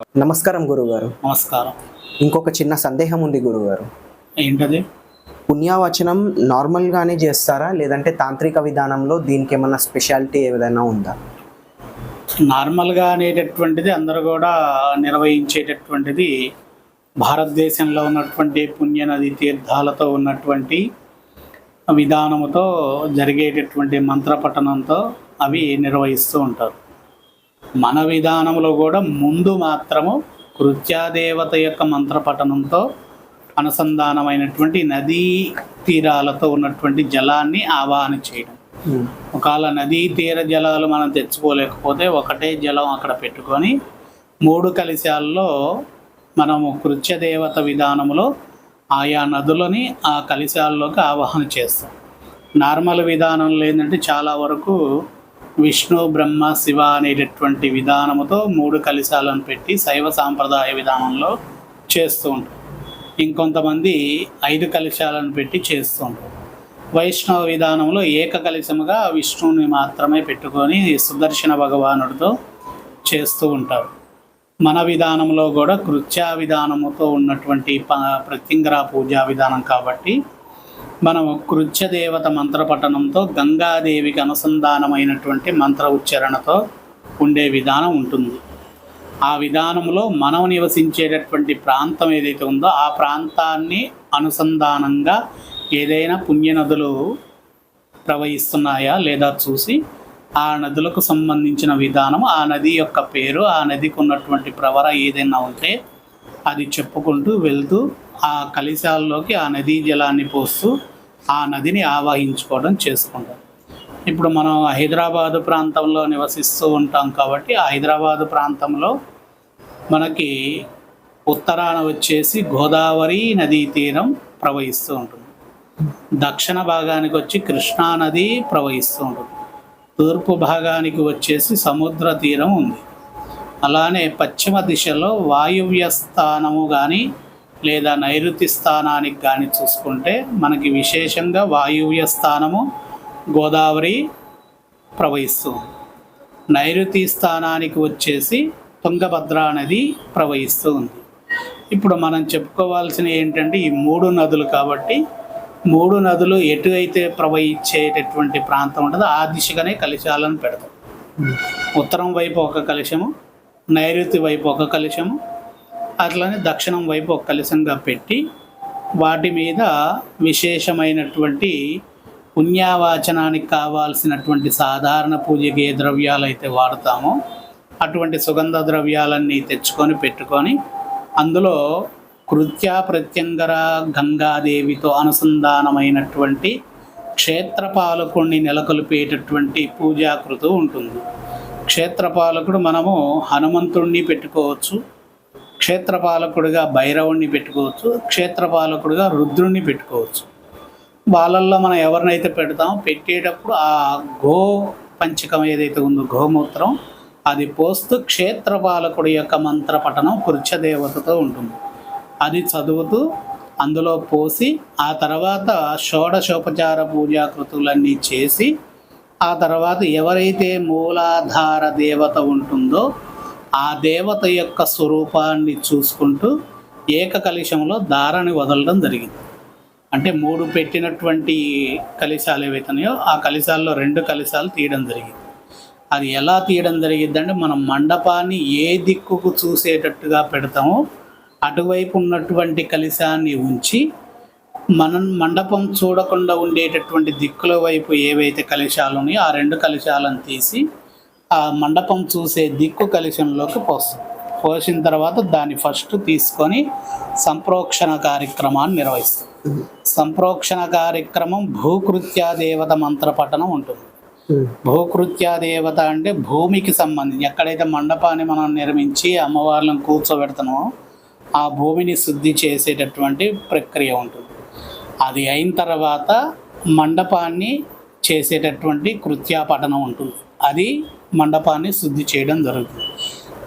నమస్కారం గురుగారు నమస్కారం. ఇంకొక చిన్న సందేహం ఉంది గురుగారు ఏంటది? పుణ్యావచనం నార్మల్గానే చేస్తారా? లేదంటే తాంత్రిక విధానంలో దీనికి ఏమైనా స్పెషాలిటీ ఏదైనా ఉందా? నార్మల్గా అనేటటువంటిది అందరూ కూడా నిర్వహించేటటువంటిది భారతదేశంలో ఉన్నటువంటి పుణ్యనది తీర్థాలతో ఉన్నటువంటి విధానముతో జరిగేటటువంటి మంత్రపఠనంతో అవి నిర్వహిస్తూ ఉంటారు. మన విధానంలో కూడా ముందు మాత్రము కృత్యాదేవత యొక్క మంత్రపఠనంతో అనుసంధానమైనటువంటి నదీ తీరాలతో ఉన్నటువంటి జలాన్ని ఆవాహన చేయడం. ఒకవేళ నదీ తీర జలాలు మనం తెచ్చుకోలేకపోతే ఒకటే జలం అక్కడ పెట్టుకొని మూడు కలశాల్లో మనము కృత్యదేవత విధానంలో ఆయా నదులని ఆ కలశాల్లోకి ఆవాహన చేస్తాం. నార్మల్ విధానంలో ఏంటంటే చాలా వరకు విష్ణు బ్రహ్మ శివ అనేటటువంటి విధానముతో మూడు కలశాలను పెట్టి శైవ సాంప్రదాయ విధానంలో చేస్తూ ఉంటారు. ఇంకొంతమంది ఐదు కలశాలను పెట్టి చేస్తూ ఉంటారు. వైష్ణవ విధానంలో ఏకకలిశముగా విష్ణువుని మాత్రమే పెట్టుకొని సుదర్శన భగవానుడితో చేస్తూ ఉంటారు. మన విధానంలో కూడా కృత్యా విధానముతో ఉన్నటువంటి ప ప్రత్యంగర పూజా విధానం కాబట్టి మనం కృత్య దేవత మంత్రపఠనంతో గంగాదేవికి అనుసంధానమైనటువంటి మంత్ర ఉచ్చారణతో ఉండే విధానం ఉంటుంది. ఆ విధానంలో మనం నివసించేటటువంటి ప్రాంతం ఏదైతే ఉందో ఆ ప్రాంతాన్ని అనుసంధానంగా ఏదైనా పుణ్యనదులు ప్రవహిస్తున్నాయా లేదా చూసి ఆ నదులకు సంబంధించిన విధానం ఆ నది యొక్క పేరు ఆ నదికి ఉన్నటువంటి ప్రవర ఏదైనా ఉంటే అది చెప్పుకుంటూ వెళ్తూ ఆ కలిశాల్లోకి ఆ నదీ జలాన్ని పోస్తూ ఆ నదిని ఆవాహించుకోవడం చేసుకుంటాం. ఇప్పుడు మనం హైదరాబాదు ప్రాంతంలో నివసిస్తూ ఉంటాం కాబట్టి ఆ హైదరాబాదు ప్రాంతంలో మనకి ఉత్తరాన వచ్చేసి గోదావరి నదీ తీరం ప్రవహిస్తూ ఉంటుంది. దక్షిణ భాగానికి వచ్చి కృష్ణా నది ప్రవహిస్తూ ఉంటుంది. తూర్పు భాగానికి వచ్చేసి సముద్ర తీరం ఉంది. అలానే పశ్చిమ దిశలో వాయువ్య స్థానము కానీ లేదా నైరుతి స్థానానికి కానీ చూసుకుంటే మనకి విశేషంగా వాయువ్య స్థానము గోదావరి ప్రవహిస్తుంది. నైరుతి స్థానానికి వచ్చేసి తుంగభద్ర నది ప్రవహిస్తూ ఉంది ఇప్పుడు మనం చెప్పుకోవాల్సిన ఏంటంటే ఈ మూడు నదులు కాబట్టి మూడు నదులు ఎటు అయితే ప్రవహించేటటువంటి ప్రాంతం ఉంటుందో ఆ దిశగానే కలశాలను పెడతాం. ఉత్తరం వైపు ఒక కలశము నైరుతి వైపు ఒక కలశము అట్లనే దక్షిణం వైపు ఒక కలశంగా పెట్టి వాటి మీద విశేషమైనటువంటి పుణ్యావాచనానికి కావాల్సినటువంటి సాధారణ పూజకి ఏ ద్రవ్యాలు అయితే వాడతామో. అటువంటి సుగంధ ద్రవ్యాలన్నీ తెచ్చుకొని పెట్టుకొని అందులో కృత్యా ప్రత్యంగర గంగాదేవితో అనుసంధానమైనటువంటి క్షేత్రపాలకుడిని నెలకొల్పేటటువంటి పూజాకృతి ఉంటుంది. క్షేత్రపాలకుడు మనము హనుమంతుణ్ణి పెట్టుకోవచ్చు. క్షేత్రపాలకుడిగా భైరవుణ్ణి పెట్టుకోవచ్చు క్షేత్రపాలకుడిగా రుద్రుణ్ణి పెట్టుకోవచ్చు. వాళ్ళల్లో మనం ఎవరినైతే పెడతామో పెట్టేటప్పుడు ఆ గో పంచకం ఏదైతే ఉందో గోమూత్రం అది పోస్తూ క్షేత్రపాలకుడి యొక్క మంత్ర పఠనం కృచ్చదేవతతో ఉంటుంది. అది చదువుతూ అందులో పోసి ఆ తర్వాత షోడశోపచార పూజాకృతులన్నీ చేసి ఆ తర్వాత ఎవరైతే మూలాధార దేవత ఉంటుందో ఆ దేవత యొక్క స్వరూపాన్ని చూసుకుంటూ ఏకకలిశంలో దారాన్ని వదలడం జరిగింది. అంటే మూడు పెట్టినటువంటి కలిశాలు ఏవైతున్నాయో ఆ కలిశాల్లో రెండు కలిశాలు తీయడం జరిగింది. అది ఎలా తీయడం జరిగిందంటే మనం మండపాన్ని ఏ దిక్కుకు చూసేటట్టుగా పెడతామో అటువైపు ఉన్నటువంటి కలిశాన్ని ఉంచి మనం మండపం చూడకుండా ఉండేటటువంటి దిక్కుల వైపు ఏవైతే కలశాలు ఉన్నాయో ఆ రెండు కలశాలను తీసి ఆ మండపం చూసే దిక్కు కలశంలోకి పోస్తుంది. పోసిన తర్వాత దాన్ని ఫస్ట్ తీసుకొని సంప్రోక్షణ కార్యక్రమాన్ని నిర్వహిస్తుంది. సంప్రోక్షణ కార్యక్రమం భూకృత్యాదేవత దేవత మంత్రపఠనం ఉంటుంది. భూకృత్యాదేవత అంటే భూమికి సంబంధించి ఎక్కడైతే మండపాన్ని మనం నిర్మించి అమ్మవార్లను కూర్చోబెడతామో ఆ భూమిని శుద్ధి చేసేటటువంటి ప్రక్రియ ఉంటుంది. అది అయిన తర్వాత మండపాన్ని చేసేటటువంటి కృత్యాపఠనం ఉంటుంది. అది మండపాన్ని శుద్ధి చేయడం జరుగుతుంది.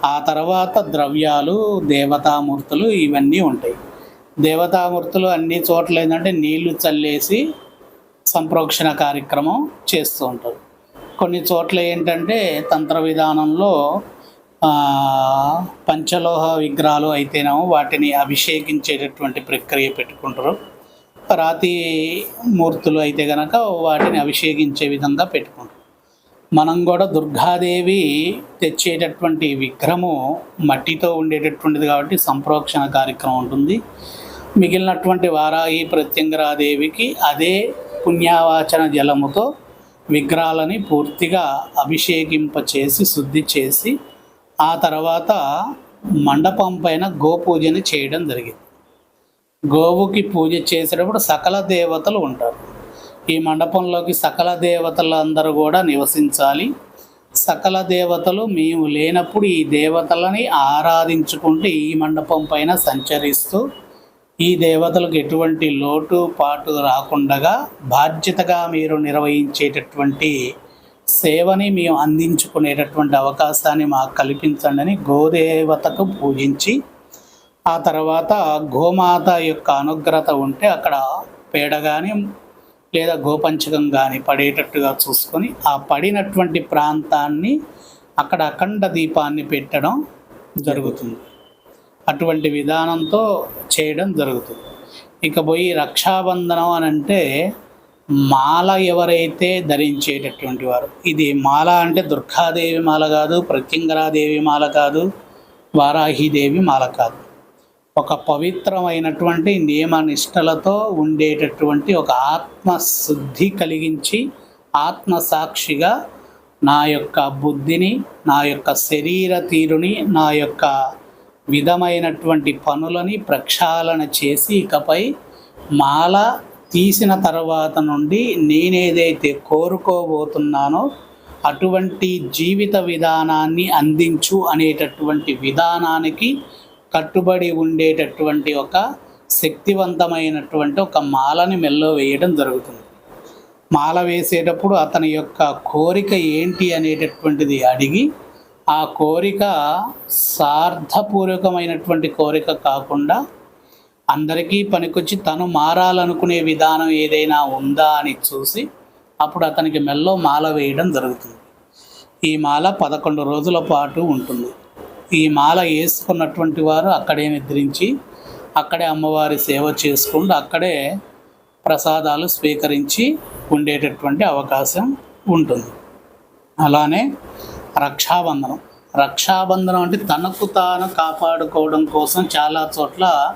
ఆ తర్వాత ద్రవ్యాలు దేవతామూర్తులు ఇవన్నీ ఉంటాయి. దేవతామూర్తులు అన్ని చోట్ల ఏంటంటే నీళ్ళు చల్లేసి సంప్రోక్షణ కార్యక్రమం చేస్తూ ఉంటారు. కొన్ని చోట్ల ఏంటంటే తంత్ర విధానంలో పంచలోహ విగ్రహాలు అయితేనేమో వాటిని అభిషేకించేటటువంటి ప్రక్రియ పెట్టుకుంటారు. రాతి మూర్తులు అయితే కనుక వాటిని అభిషేకించే విధంగా పెట్టుకుంటారు. మనం కూడా దుర్గాదేవి తెచ్చేటటువంటి విగ్రహము మట్టితో ఉండేటటువంటిది కాబట్టి సంప్రోక్షణ కార్యక్రమం ఉంటుంది. మిగిలినటువంటి వారాహి ప్రత్యంగరాదేవికి అదే పుణ్యావాచన జలముతో విగ్రహాలని పూర్తిగా అభిషేకింప చేసి శుద్ధి చేసి ఆ తర్వాత మండపం పైన గోపూజని చేయడం జరిగింది. గోవుకి పూజ చేసేటప్పుడు సకల దేవతలు ఉంటారు. ఈ మండపంలోకి సకల దేవతలు అందరూ కూడా నివసించాలి. సకల దేవతలు మేము లేనప్పుడు ఈ దేవతలని ఆరాధించుకుంటూ ఈ మండపం పైన సంచరిస్తూ ఈ దేవతలకు ఎటువంటి లోటు పాటు రాకుండగా బాధ్యతగా మీరు నిర్వహించేటటువంటి సేవని మేము అందించుకునేటటువంటి అవకాశాన్ని మాకు కల్పించండి అని గోదేవతకు పూజించి ఆ తర్వాత గోమాత యొక్క అనుగ్రత ఉంటే అక్కడ పేడ కానీ లేదా గోపంచకం కానీ పడేటట్టుగా చూసుకొని ఆ పడినటువంటి ప్రాంతాన్ని అక్కడ అఖండ దీపాన్ని పెట్టడం జరుగుతుంది. అటువంటి విధానంతో చేయడం జరుగుతుంది. ఇక పోయి రక్షాబంధనం అని అంటే మాల ఎవరైతే ధరించేటటువంటి వారు ఇది మాల అంటే దుర్గాదేవి మాల కాదు ప్రత్యంగరాదేవి మాల కాదు వారాహిదేవి మాల కాదు. ఒక పవిత్రమైనటువంటి నియమనిష్టలతో ఉండేటటువంటి ఒక ఆత్మశుద్ధి కలిగించి ఆత్మసాక్షిగా నా యొక్క బుద్ధిని నా యొక్క శరీర తీరుని నా యొక్క విధమైనటువంటి పనులని ప్రక్షాళన చేసి ఇకపై మాల తీసిన తర్వాత నుండి నేనేదైతే కోరుకోబోతున్నానో అటువంటి జీవిత విధానాన్ని అందించు అనేటటువంటి విధానానికి కట్టుబడి ఉండేటటువంటి ఒక శక్తివంతమైనటువంటి ఒక మాలని మెల్లో వేయడం జరుగుతుంది. మాల వేసేటప్పుడు అతని యొక్క కోరిక ఏంటి అనేటటువంటిది అడిగి ఆ కోరిక సార్థపూర్వకమైనటువంటి కోరిక కాకుండా అందరికీ పనికొచ్చి తను మారాలనుకునే విధానం ఏదైనా ఉందా అని చూసి అప్పుడు అతనికి మెల్లో మాల వేయడం జరుగుతుంది. ఈ మాల పదకొండు రోజుల పాటు ఉంటుంది. ఈ మాల వేసుకున్నటువంటి వారు అక్కడే నిద్రించి అక్కడే అమ్మవారి సేవ చేసుకుంటూ అక్కడే ప్రసాదాలు స్వీకరించి ఉండేటటువంటి అవకాశం ఉంటుంది. అలానే రక్షాబంధనం. రక్షాబంధనం అంటే తనకు తాను కాపాడుకోవడం కోసం చాలా చోట్ల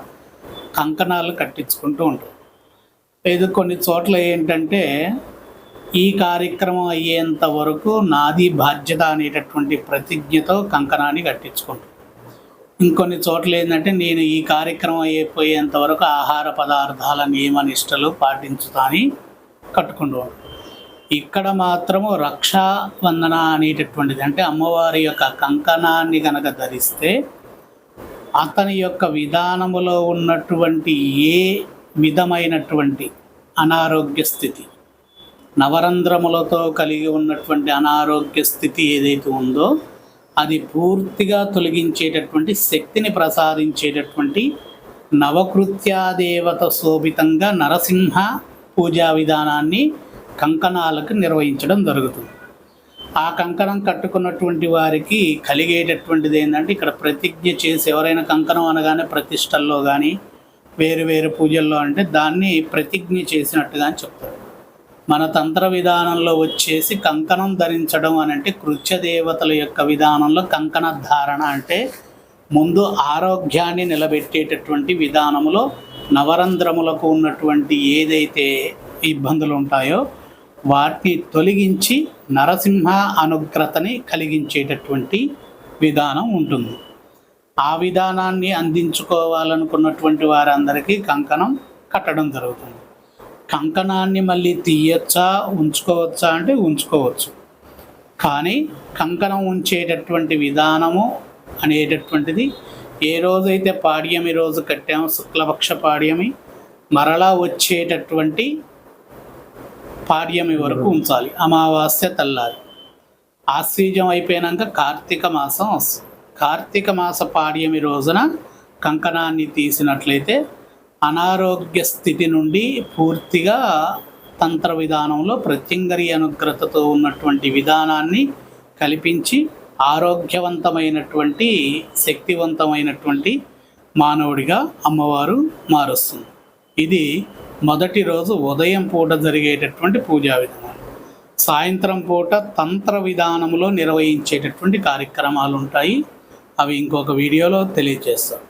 కంకణాలు కట్టించుకుంటూ ఉంటారు. ఇది కొన్ని చోట్ల ఏంటంటే ఈ కార్యక్రమం అయ్యేంత వరకు నాది బాధ్యత అనేటటువంటి ప్రతిజ్ఞతో కంకణాన్ని కట్టించుకుంటాం. ఇంకొన్ని చోట్ల ఏంటంటే నేను ఈ కార్యక్రమం అయిపోయేంత వరకు ఆహార పదార్థాల నియమ నిష్టలు పాటించుతాని కట్టుకుంటూ ఇక్కడ మాత్రము రక్షాబంధన అనేటటువంటిది అంటే అమ్మవారి యొక్క కంకణాన్ని కనుక ధరిస్తే అతని యొక్క విధానములో ఉన్నటువంటి ఏ విధమైనటువంటి అనారోగ్య స్థితి నవరంధ్రములతో కలిగి ఉన్నటువంటి అనారోగ్య స్థితి ఏదైతే ఉందో అది పూర్తిగా తొలగించేటటువంటి శక్తిని ప్రసాదించేటటువంటి నవకృత్యాదేవత శోభితంగా నరసింహ పూజా విధానాన్ని కంకణాలకు నిర్వహించడం జరుగుతుంది. ఆ కంకణం కట్టుకున్నటువంటి వారికి కలిగేటటువంటిది ఏంటంటే ఇక్కడ ప్రతిజ్ఞ చేసి ఎవరైనా కంకణం అనగానే ప్రతిష్టల్లో కానీ వేరు వేరు పూజల్లో అంటే దాన్ని ప్రతిజ్ఞ చేసినట్టుగా అని చెప్తారు. మన తంత్ర విధానంలో వచ్చేసి కంకణం ధరించడం అని అంటే కృత్య దేవతల యొక్క విధానంలో కంకణ ధారణ అంటే ముందు ఆరోగ్యాన్ని నిలబెట్టేటటువంటి విధానంలో నవరంధ్రములకు ఉన్నటువంటి ఏదైతే ఇబ్బందులు ఉంటాయో వాటిని తొలగించి నరసింహ అనుగ్రతని కలిగించేటటువంటి విధానం ఉంటుంది. ఆ విధానాన్ని అందించుకోవాలనుకున్నటువంటి వారందరికీ కంకణం కట్టడం జరుగుతుంది. కంకణాన్ని మళ్ళీ తీయచ్చా ఉంచుకోవచ్చా అంటే ఉంచుకోవచ్చు. కానీ కంకణం ఉంచేటటువంటి విధానము అనేటటువంటిది ఏ రోజైతే పాడ్యమి రోజు కట్టామో శుక్లపక్ష పాడ్యమి మరలా వచ్చేటటువంటి పాడ్యమి వరకు ఉంచాలి. అమావాస్య తెల్లారి. ఆశ్వీజం అయిపోయాక కార్తీక మాసం వస్తుంది. కార్తీక మాస పాడ్యమి రోజున కంకణాన్ని తీసినట్లయితే అనారోగ్య స్థితి నుండి పూర్తిగా తంత్ర విధానంలో ప్రత్యంగరి అనుగ్రతతో ఉన్నటువంటి విధానాన్ని కల్పించి ఆరోగ్యవంతమైనటువంటి శక్తివంతమైనటువంటి మానవుడిగా అమ్మవారు మారుస్తుంది. ఇది మొదటి రోజు ఉదయం పూట జరిగేటటువంటి పూజా విధానం. సాయంత్రం పూట తంత్ర విధానంలో నిర్వహించేటటువంటి కార్యక్రమాలు ఉంటాయి అవి ఇంకొక వీడియోలో తెలియజేస్తాం.